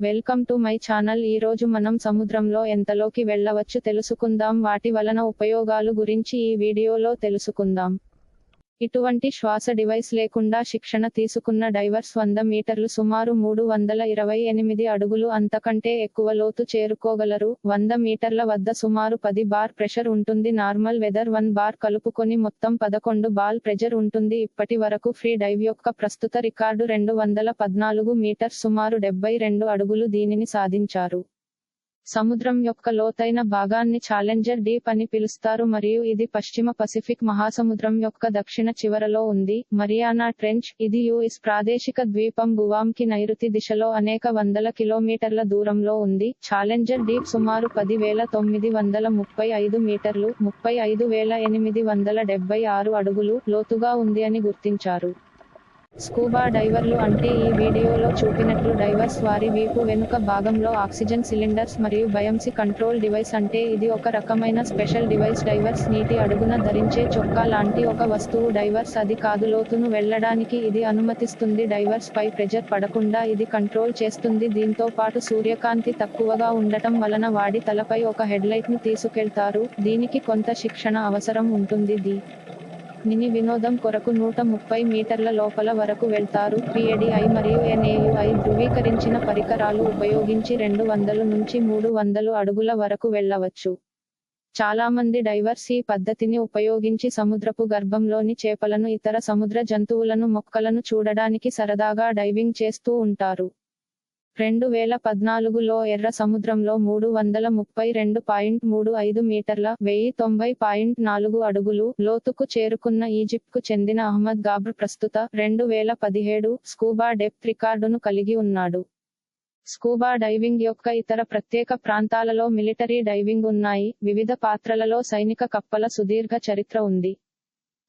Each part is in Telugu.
Welcome to my channel. ఈ రోజు మనం సముద్రంలో ఎంతలోకి వెళ్ళవచ్చు తెలుసుకుందాం. వాటి వలన ఉపయోగాలు గురించి ఈ వీడియోలో తెలుసుకుందాం. ఇటువంటి శ్వాస డివైస్ లేకుండా శిక్షణ తీసుకున్న డైవర్స్ వంద మీటర్లు సుమారు మూడు వందల ఇరవై ఎనిమిది అడుగులు అంతకంటే ఎక్కువ లోతు చేరుకోగలరు. వంద మీటర్ల వద్ద సుమారు పది బార్ ప్రెషర్ ఉంటుంది. నార్మల్ వెదర్ వన్ బార్ కలుపుకొని మొత్తం పదకొండు బాల్ ప్రెజర్ ఉంటుంది. ఇప్పటి వరకు ఫ్రీ డైవ్ యొక్క ప్రస్తుత రికార్డు రెండు వందల పద్నాలుగు మీటర్ సుమారు డెబ్బై రెండు అడుగులు దీనిని సాధించారు. సముద్రం యొక్క లోతైన భాగాన్ని ఛాలెంజర్ డీప్ అని పిలుస్తారు మరియు ఇది పశ్చిమ పసిఫిక్ మహాసముద్రం యొక్క దక్షిణ చివరలో ఉంది. మరియానా ట్రెంచ్ ఇది యుఎస్ ప్రాదేశిక ద్వీపం గువామ్కి నైరుతి దిశలో అనేక వందల కిలోమీటర్ల దూరంలో ఉంది. ఛాలెంజర్ డీప్ సుమారు పది వేల తొమ్మిది వందల ముప్పై ఐదు మీటర్లు ముప్పై ఐదు వేల ఎనిమిది వందల డెబ్బై ఆరు అడుగులు లోతుగా ఉంది అని గుర్తించారు. స్కూబా డైవర్లు అంటే ఈ వీడియోలో చూపినట్లు డైవర్స్ వారి వీపు వెనుక భాగంలో ఆక్సిజన్ సిలిండర్స్ మరియు బయంసి కంట్రోల్ డివైస్ అంటే ఇది ఒక రకమైన స్పెషల్ డివైస్. డైవర్స్ నీటి అడుగున ధరించే చొక్కా లాంటి ఒక వస్తువు. డైవర్స్ అది కాదు లోతును వెళ్ళడానికి ఇది అనుమతిస్తుంది. డైవర్స్ పై ప్రెజర్ పడకుండా ఇది కంట్రోల్ చేస్తుంది. దీంతో పాటు సూర్యకాంతి తక్కువగా ఉండటం వలన వాడి తలపై ఒక హెడ్లైట్ను తీసుకెళ్తారు. దీనికి కొంత శిక్షణ అవసరం ఉంటుంది. ది మినీ వినోదం కొరకు నూట ముప్పై మీటర్ల లోపల వరకు వెళ్తారు. పిఏడిఐ మరియు ఎన్ఏయుఐ ధృవీకరించిన పరికరాలు ఉపయోగించి రెండు వందలు నుంచి మూడు వందలు అడుగుల వరకు వెళ్ళవచ్చు. చాలా మంది డైవర్స్ ఈ పద్ధతిని ఉపయోగించి సముద్రపు గర్భంలోని చేపలను ఇతర సముద్ర జంతువులను మొక్కలను చూడడానికి సరదాగా డైవింగ్ చేస్తూ ఉంటారు. రెండు వేల పద్నాలుగులో ఎర్ర సముద్రంలో మూడు వందల ముప్పై రెండు పాయింట్ మూడు ఐదు మీటర్ల వెయ్యి తొంభై పాయింట్ నాలుగు అడుగులు లోతుకు చేరుకున్న ఈజిప్ట్కు చెందిన అహ్మద్ గాబ్ర్ ప్రస్తుత రెండు వేల పదిహేడు స్కూబా డెప్త్ రికార్డును కలిగి ఉన్నాడు. స్కూబా డైవింగ్ యొక్క ఇతర ప్రత్యేక ప్రాంతాలలో మిలిటరీ డైవింగ్ ఉన్నాయి. వివిధ పాత్రలలో సైనిక కప్పల సుదీర్ఘ చరిత్ర ఉంది.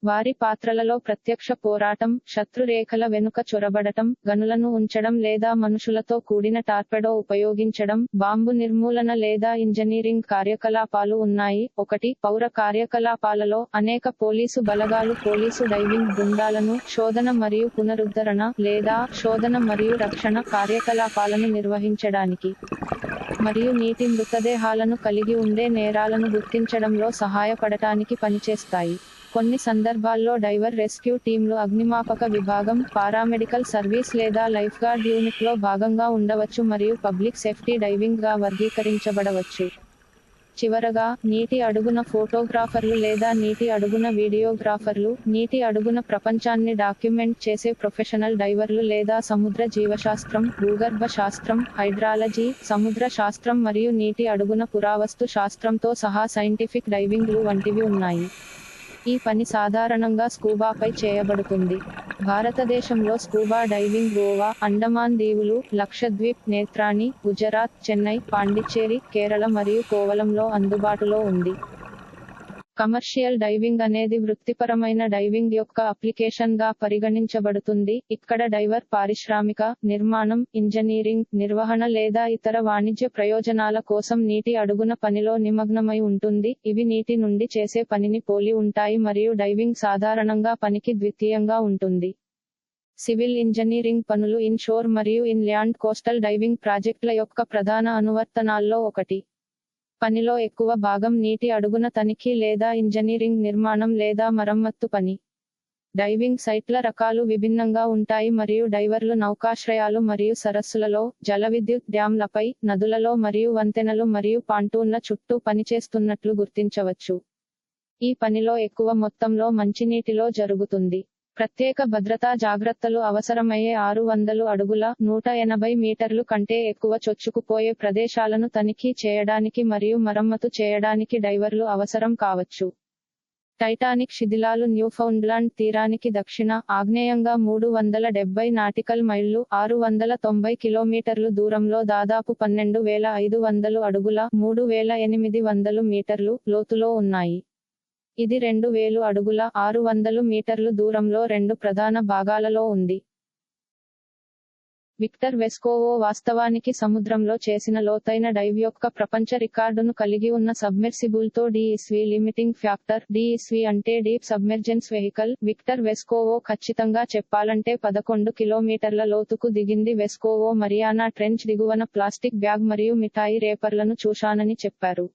వారి పాత్రలలో ప్రత్యక్ష పోరాటం శత్రురేఖల వెనుక చొరబడటం గనులను ఉంచడం లేదా మనుషులతో కూడిన టార్పెడో ఉపయోగించడం బాంబు నిర్మూలన లేదా ఇంజనీరింగ్ కార్యకలాపాలు ఉన్నాయి. ఒకటి పౌర కార్యకలాపాలలో అనేక పోలీసు బలగాలు పోలీసు డైవింగ్ బృందాలను శోధన మరియు పునరుద్ధరణ లేదా శోధన మరియు రక్షణ కార్యకలాపాలను నిర్వహించడానికి. మరియు నీటి మృతదేహాలను కలిగి ఉండే నేరాలను గుర్తించడంలో సహాయపడటానికి పనిచేస్తాయి. కొన్ని సందర్భాల్లో డైవర్ రెస్క్యూ టీంలు అగ్నిమాపక విభాగం పారామెడికల్ సర్వీస్ లేదా లైఫ్ గార్డ్ యూనిట్లో భాగంగా ఉండవచ్చు మరియు పబ్లిక్ సేఫ్టీ డైవింగ్గా వర్గీకరించబడవచ్చు. చివరగా నీటి అడుగున ఫోటోగ్రాఫర్లు లేదా నీటి అడుగున వీడియోగ్రాఫర్లు నీటి అడుగున ప్రపంచాన్ని డాక్యుమెంట్ చేసే ప్రొఫెషనల్ డైవర్లు లేదా సముద్ర జీవశాస్త్రం భూగర్భ శాస్త్రం హైడ్రాలజీ సముద్ర శాస్త్రం మరియు నీటి అడుగున పురావస్తు శాస్త్రంతో సహా సైంటిఫిక్ డైవింగ్లు వంటివి ఉన్నాయి. ఈ పని సాధారణంగా స్కూబాపై చేయబడుతుంది. భారతదేశంలో స్కూబా డైవింగ్ గోవా అండమాన్ దీవులు లక్షద్వీప్ నేత్రాణి గుజరాత్ చెన్నై పాండిచ్చేరి కేరళ మరియు కోవలంలో అందుబాటులో ఉంది. కమర్షియల్ డైవింగ్ అనేది వృత్తిపరమైన డైవింగ్ యొక్క అప్లికేషన్గా పరిగణించబడుతుంది. ఇక్కడ డైవర్ పారిశ్రామిక నిర్మాణం ఇంజనీరింగ్ నిర్వహణ లేదా ఇతర వాణిజ్య ప్రయోజనాల కోసం నీటి అడుగున పనిలో నిమగ్నమై ఉంటుంది. ఇవి నీటి నుండి చేసే పనిని పోలి ఉంటాయి మరియు డైవింగ్ సాధారణంగా పనికి ద్వితీయంగా ఉంటుంది. సివిల్ ఇంజనీరింగ్ పనులు ఇన్ షోర్ మరియు ఇన్ ల్యాండ్ కోస్టల్ డైవింగ్ ప్రాజెక్టుల యొక్క ప్రధాన అనువర్తనాల్లో ఒకటి. పనిలో ఎక్కువ భాగం నీటి అడుగున తనిఖీ లేదా ఇంజనీరింగ్ నిర్మాణం లేదా మరమ్మత్తు పని. డైవింగ్ సైట్ల రకాలు విభిన్నంగా ఉంటాయి మరియు డైవర్లు నౌకాశ్రయాలు మరియు సరస్సులలో జల విద్యుత్ డ్యాంలపై నదులలో మరియు వంతెనలు మరియు పాంటూన్ల చుట్టూ పనిచేస్తున్నట్లు గుర్తించవచ్చు. ఈ పనిలో ఎక్కువ మొత్తంలో మంచినీటిలో జరుగుతుంది. ప్రత్యేక భద్రతా జాగ్రత్తలు అవసరమయ్యే ఆరు వందలు అడుగుల నూట ఎనభై మీటర్లు కంటే ఎక్కువ చొచ్చుకుపోయే ప్రదేశాలను తనిఖీ చేయడానికి మరియు మరమ్మతు చేయడానికి డైవర్లు అవసరం కావచ్చు. టైటానిక్ శిథిలాలు న్యూఫౌండ్లాండ్ తీరానికి దక్షిణ ఆగ్నేయంగా మూడు వందల డెబ్బై నాటికల్ మైళ్ళు ఆరు వందల తొంభై కిలోమీటర్లు దూరంలో దాదాపు పన్నెండు వేల ఐదు వందలు అడుగుల మూడు వేల ఎనిమిది వందలు మీటర్లు లోతులో ఉన్నాయి. ఇది రెండు వేలు అడుగుల ఆరు వందలు మీటర్లు దూరంలో రెండు ప్రధాన భాగాలలో ఉంది. విక్టర్ వెస్కోవో వాస్తవానికి సముద్రంలో చేసిన లోతైన డైవ్ యొక్క ప్రపంచ రికార్డును కలిగి ఉన్న సబ్మెర్సిబుల్తో డిఎస్వి లిమిటింగ్ ఫ్యాక్టర్ డిఎస్వి అంటే deep submergence vehicle. Victor Vescovo ఖచ్చితంగా చెప్పాలంటే పదకొండు కిలోమీటర్ల లోతుకు దిగింది వెస్కోవో మరియానా ట్రెంచ్ దిగువన ప్లాస్టిక్ బ్యాగ్ మరియు మిఠాయి రేపర్లను చూశానని చెప్పారు.